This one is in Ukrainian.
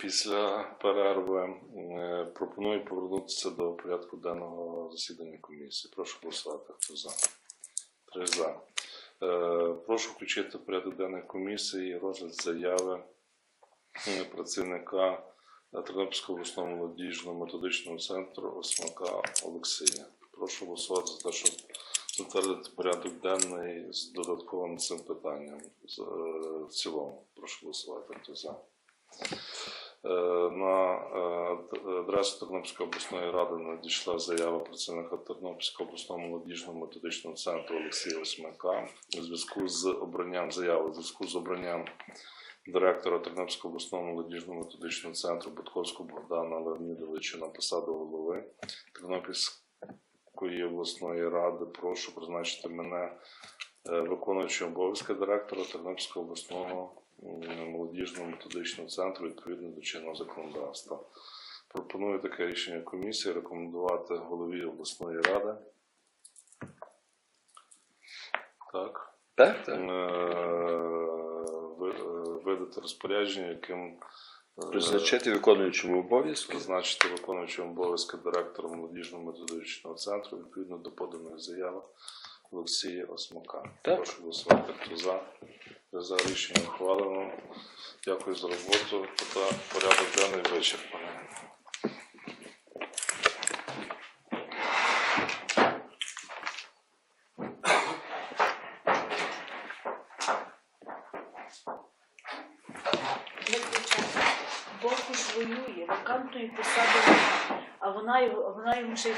після перерви е, пропоную повернутися до порядку денного засідання комісії. Прошу голосувати. Хто за? Три за. Е, Прошу включити в порядок денної комісії розгляд заяви е, працівника Тернопільського обласного молодіжного методичного центру Осмака Олексія. Прошу голосувати за те, щоб затвердити порядок денний з додатковим цим питанням в цілому. Прошу голосувати. Хто за? Е, На е, адресу Тернопільської обласної ради надійшла заява працівника Тернопільського обласного молодіжного методичного центру Олексія Осьмака у зв'язку з обранням заяви, у зв'язку з обранням директора Тернопільського обласного молодіжного методичного центру Будковського Богдана Леонідовича на посаду голови Тернопільської обласної ради. Прошу призначити мене е, виконуючим обов'язки директора Тернопільського обласного м, молодіжного методичного центру відповідно до чинного законодавства. Пропоную таке рішення комісії рекомендувати голові обласної ради. Так. Так, Е, так. е, Видати розпорядження, яким е, Призначити виконуючому обов'язки. призначити виконуючим обов'язки директора молодіжного методичного центру відповідно до поданої заяви Олексія Осмака. Так. Прошу голосувати. Хто за? За рішення ухвалено. Дякую за роботу. Та порядок денний вичерпаний. Бог ж воює, вакантної посади, а вона його, вона йому ще й